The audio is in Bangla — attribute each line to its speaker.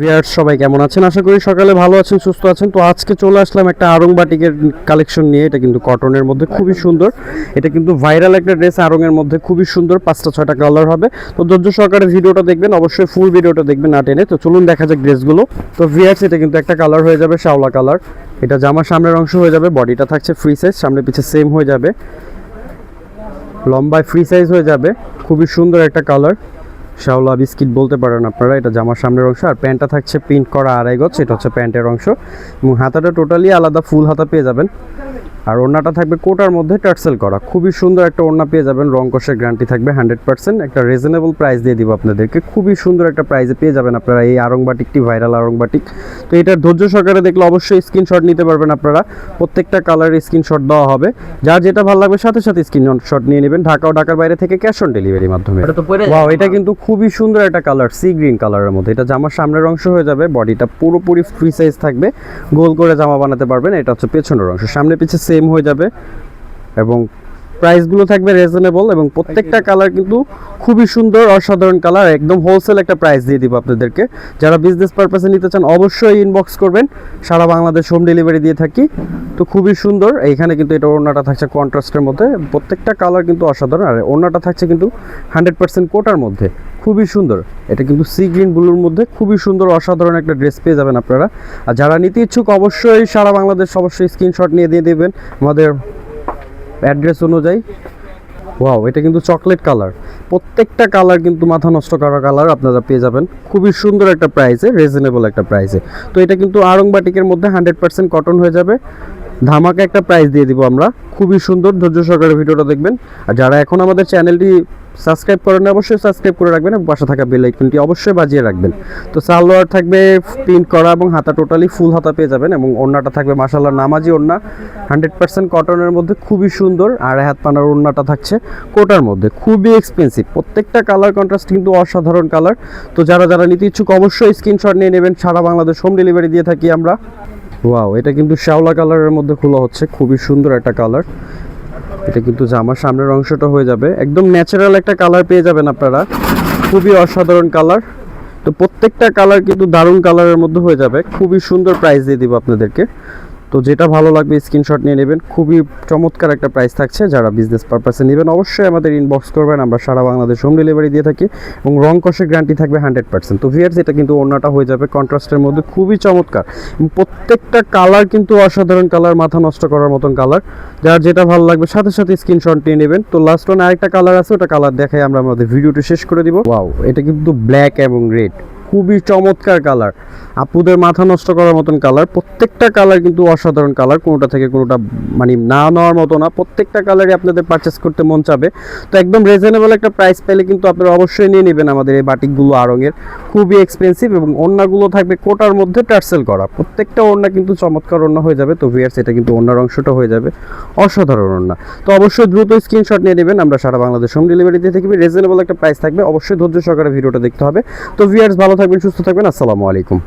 Speaker 1: ভিয়ার্স সবাই কেমন আছেন? আশা করি সকালে ভালো আছেন সুস্থ আছেন। তো আজকে চলে আসলাম একটা আরং বাটিকের কালেকশন নিয়ে। এটা কিন্তু কটনের মধ্যে খুবই সুন্দর। এটা কিন্তু ভাইরাল একটা ড্রেস আরঙের মধ্যে খুবই সুন্দর। পাঁচটা ছয়টা কালার হবে। তো ধৈর্য সহকারে ভিডিওটা দেখবেন অবশ্যই ফুল ভিডিওটা দেখবেন না টেনে। তো চলুন দেখা যাক ড্রেসগুলো তো ভিয়ার্স এটা কিন্তু একটা কালার হয়ে যাবে শাওলা কালার এটা জামার সামনের অংশ হয়ে যাবে বডিটা থাকছে ফ্রি সাইজ সামনে পিছে সেম হয়ে যাবে। লম্বায় ফ্রি সাইজ হয়ে যাবে। খুবই সুন্দর একটা কালার শাওলা বিস্কিট বলতে পারেন আপনারা, এটা জামার সামনের অংশ, আর প্যান্টটা থাকছে প্রিন্ট করা আড়াই গজ, এটা হচ্ছে প্যান্টের অংশ। এবং হাতাটা টোটালি আলাদা ফুল হাতা পেয়ে যাবেন। আর ওড়নাটা থাকবে কোটার মধ্যে টার্সেল করা। খুবই সুন্দর একটা ওড়না পেয়ে যাবেন রং কষের গ্যারান্টি থাকবে হান্ড্রেড পার্সেন্ট একটা রিজনেবল প্রাইস দিয়ে দিব আপনাদেরকে। খুবই সুন্দর একটা প্রাইসে পেয়ে যাবেন আপনারা এই আরংবাটিকটি ভাইরাল আরংবাটিক। তো এটার ধৈর্য সহকারে দেখলে অবশ্যই স্ক্রিনশট নিতে পারবেন আপনারা। প্রত্যেকটা কালারের স্ক্রিনশট দেওয়া হবে। যার যেটা ভালো লাগবে সাথে সাথে স্ক্রিনশট নিয়ে নেবেন। ঢাকা ও ঢাকার বাইরে থেকে ক্যাশ অন ডেলিভারির মাধ্যমে।
Speaker 2: এটা
Speaker 1: ওয়াও এটা কিন্তু খুবই সুন্দর একটা কালার সি গ্রিন কালারের মধ্যে। এটা জামার সামনের অংশ হয়ে যাবে বডিটা পুরোপুরি ফ্রি সাইজ থাকবে। গোল করে জামা বানাতে পারবেন। এটা হচ্ছে পেছনের অংশ। সামনে পিছে সেম হয়ে যাবে। এবং প্রাইসগুলো থাকবে রিজনেবল এবং প্রত্যেকটা কালার কিন্তু খুবই সুন্দর অসাধারণ কালার একদম হোলসেল একটা প্রাইস দিয়ে দিব আপনাদেরকে। যারা বিজনেস পারপাসে নিতে চান অবশ্যই ইনবক্স করবেন। সারা বাংলাদেশ হোম ডেলিভারি দিয়ে থাকি। তো খুবই সুন্দর এইখানে কিন্তু এটা ওড়নাটা থাকছে কন্ট্রাস্টের মধ্যে। প্রত্যেকটা কালার কিন্তু অসাধারণ আর ওড়নাটা থাকছে কিন্তু হান্ড্রেড পার্সেন্ট কোটার মধ্যে। খুবই সুন্দর। এটা কিন্তু সি গ্রিন ব্লুর মধ্যে খুবই সুন্দর, অসাধারণ একটা ড্রেস পেয়ে যাবেন আপনারা। আর যারা নিতে ইচ্ছুক অবশ্যই সারা বাংলাদেশ অবশ্যই স্ক্রিনশট নিয়ে দিয়ে দেবেন। আমাদের অ্যাড্রেস অনুযায়ী। ওয়াও এটা কিন্তু চকলেট কালার প্রত্যেকটা কালার কিন্তু মাথা নষ্ট করা কালার আপনারা পেয়ে যাবেন। খুবই সুন্দর একটা প্রাইসে রিজনেবল একটা প্রাইসে তো এটা কিন্তু আরংবাটিকের মধ্যে হান্ড্রেড পার্সেন্ট কটন হয়ে যাবে। ধামাকা একটা প্রাইস দিয়ে দিব আমরা। খুবই সুন্দর, ধৈর্য সহকারে ভিডিওটা দেখবেন। আর যারা এখন আমাদের চ্যানেলটি সাবস্ক্রাইব করেন অবশ্যই সাবস্ক্রাইব করে রাখবেন এবং পাশে থাকা বেল আইকনটি অবশ্যই বাজিয়ে রাখবেন। তো সালোয়ার থাকবে প্রিন্ট করা এবং হাতা টোটালি ফুল হাতা পেয়ে যাবেন এবং ওড়নাটা থাকবে মাসাল্লাহ নামাজি ওড়না। হান্ড্রেড পার্সেন্ট কটনের মধ্যে খুবই সুন্দর আর হাত পানার ওড়নাটা থাকছে কোটার মধ্যে, খুবই এক্সপেন্সিভ প্রত্যেকটা কালার কন্ট্রাস্ট কিন্তু অসাধারণ কালার তো যারা যারা নিতে ইচ্ছুক অবশ্যই স্ক্রিনশট নিয়ে নেবেন। সারা বাংলাদেশ হোম ডেলিভারি দিয়ে থাকি আমরা। ওয়াও এটা কিন্তু শ্যাওলা কালারের মধ্যে খোলা হচ্ছে, খুবই সুন্দর একটা কালার এটা কিন্তু জামার সামনের অংশটা হয়ে যাবে। একদম ন্যাচারাল একটা কালার পেয়ে যাবেন আপনারা। খুবই অসাধারণ কালার তো প্রত্যেকটা কালার কিন্তু দারুণ কালারের মধ্যে হয়ে যাবে। খুবই সুন্দর প্রাইস দিয়ে দিব আপনাদেরকে। তো যেটা ভালো লাগবে স্ক্রিনশট নিয়ে নেবেন। খুবই চমৎকার একটা প্রাইস থাকছে, যারা বিজনেস পারপাসে নেবেন অবশ্যই আমাদের ইনবক্স করবেন। আমরা সারা বাংলাদেশ হোম ডেলিভারি দিয়ে থাকি এবং রং কষের গ্যারান্টি থাকবে হান্ড্রেড পার্সেন্ট তো ভিয়ার্স এটা কিন্তু অন্যটা হয়ে যাবে কন্ট্রাস্টের মধ্যে। খুবই চমৎকার। প্রত্যেকটা কালার কিন্তু অসাধারণ কালার মাথা নষ্ট করার মতন কালার যার যেটা ভালো লাগবে, সাথে সাথে স্ক্রিনশট নিয়ে নেবেন। তো লাস্ট ওয়ান আরেকটা কালার আছে, ওটা কালার দেখাই আমরা আমাদের ভিডিওটি শেষ করে দিব। ওয়াও এটা কিন্তু ব্ল্যাক এবং রেড খুবই চমৎকার কালার আপুদের মাথা নষ্ট করার মতন কালার প্রত্যেকটা কালার কিন্তু অসাধারণ কালার কোনোটা থেকে কোনোটা মানে না নেওয়ার মতো না। প্রত্যেকটা কালারই আপনাদের পারচেস করতে মন চাবে। তো একদম রিজনেবল একটা প্রাইস পেলে কিন্তু আপনারা অবশ্যই নিয়ে নেবেন আমাদের এই বাটিকগুলো আড়ঙের খুবই এক্সপেন্সিভ এবং ওড়নাগুলো থাকবে কোটার মধ্যে টার্সেল করা। প্রত্যেকটা ওড়না কিন্তু চমৎকার ওড়না হয়ে যাবে। তো ভিয়ার্স এটা কিন্তু ওড়নার অংশটা হয়ে যাবে। অসাধারণ ওড়না। তো অবশ্যই দ্রুত স্ক্রিনশট নিয়ে নেবেন। আমরা সারা বাংলাদেশ হোম ডেলিভারি দিয়ে থাকবে রিজনেবল একটা প্রাইস থাকবে। অবশ্যই ধৈর্য সহকারে ভিডিওটা দেখতে হবে। তো ভিয়ার্স ভালো থাকবেন, সুস্থ থাকবেন। আসসালামু আলাইকুম।